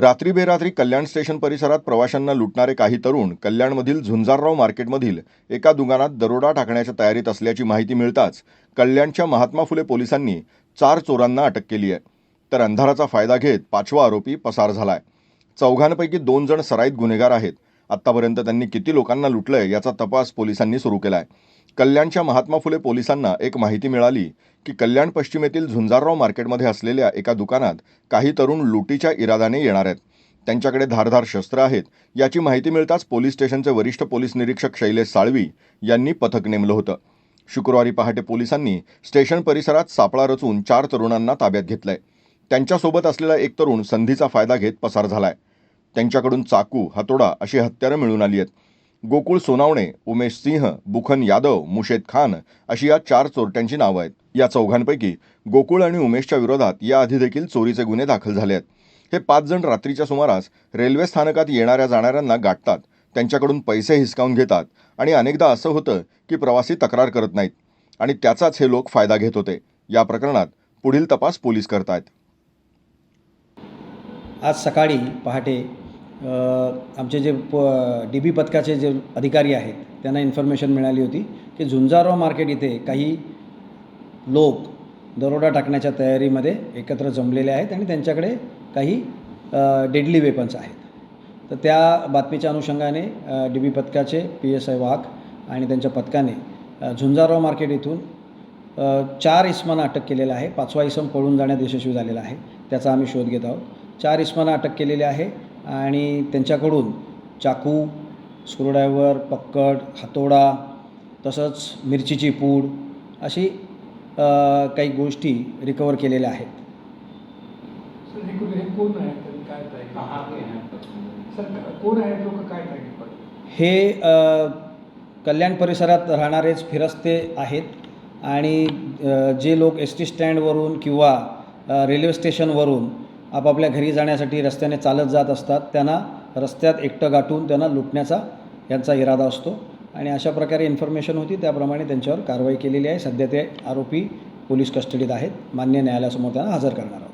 रात्री बेरात्री कल्याण स्टेशन परिसरात प्रवाशांना लुटणारे काही तरुण कल्याणमधील झुंजारराव मार्केटमधील एका दुकानात दरोडा टाकण्याच्या तयारीत असल्याची माहिती मिळताच कल्याणच्या महात्मा फुले पोलिसांनी चार चोरांना अटक केली आहे. तर अंधाराचा फायदा घेत पाचवा आरोपी पसार झालाय. चौघांपैकी दोन जण सराईत गुन्हेगार आहेत. आत्तापर्यंत त्यांनी किती लोकांना लुटलंय याचा तपास पोलिसांनी सुरू केलाय. कल्याणच्या महात्मा फुले पोलिसांना एक माहिती मिळाली की कल्याण पश्चिमेतील झुंजारराव मार्केटमध्ये असलेल्या एका दुकानात काही तरुण लुटीच्या इराद्याने येणार आहेत. त्यांच्याकडे धारधार शस्त्र आहेत. याची माहिती मिळताच पोलीस स्टेशनचे वरिष्ठ पोलीस निरीक्षक शैलेश साळवी यांनी पथक नेमलं होतं. शुक्रवारी पहाटे पोलिसांनी स्टेशन परिसरात सापळा रचून चार तरुणांना ताब्यात घेतलंय. त्यांच्यासोबत असलेला एक तरुण संधीचा फायदा घेत पसार झालाय. त्यांच्याकडून चाकू हातोडा अशी हत्यारं मिळून आली आहेत. गोकुळ सोनावणे उमेश सिंह बुखन यादव मुशेद खान अशी या चार चोरट्यांची नावं आहेत. या चौघांपैकी गोकुळ आणि उमेशच्या विरोधात याआधी देखील चोरीचे गुन्हे दाखल झाले आहेत. हे पाच जण रात्रीच्या सुमारास रेल्वे स्थानकात येणाऱ्या जाणाऱ्यांना गाठतात. त्यांच्याकडून पैसे हिसकावून घेतात आणि अनेकदा असं होतं की प्रवासी तक्रार करत नाहीत आणि त्याचाच हे लोक फायदा घेत होते. या प्रकरणात पुढील तपास पोलीस करतायत. आज सकाळी पहाटे आमचे जे प डी बी पथकाचे जे अधिकारी आहेत त्यांना इन्फॉर्मेशन मिळाली होती की झुंजारो मार्केट इथे काही लोक दरोडा टाकण्याच्या तयारीमध्ये एकत्र जमलेले आहेत आणि त्यांच्याकडे काही डेडली वेपन्स आहेत. तर त्या बातमीच्या अनुषंगाने डी बी पथकाचे पी एस आय वाघ आणि त्यांच्या पथकाने झुंजारो मार्केट इथून चार इस्मांना अटक केलेलं आहे. पाचवा इसम पळून जाण्यात यशस्वी झालेला आहे. त्याचा आम्ही शोध घेत आहोत. चार इस्मांना अटक केलेली आहे. आणि त्यांच्याकडून चाकू स्क्रूड्रायव्हर पक्कड हातोडा तसंच मिरचीची पूड अशी काही गोष्टी रिकवर केलेल्या आहेत. सर हे हे हे कल्याण परिसरात राहणारेच फिरस्ते आहेत आणि जे लोक एस टी स्टँडवरून किंवा रेल्वे स्टेशनवरून आपापल्या घरी जाण्यासाठी रस्त्याने चालत जात असतात. त्यांना रस्त्यात एकटं गाठून त्यांना लुटण्याचा यांचा इरादा असतो. आणि अशा प्रकारे इन्फॉर्मेशन होती. त्याप्रमाणे त्यांच्यावर कारवाई केलेली आहे. सध्या ते आरोपी पोलीस कस्टडीत आहेत. मान्य न्यायालयासमोर त्यांना हजर करणार आहोत.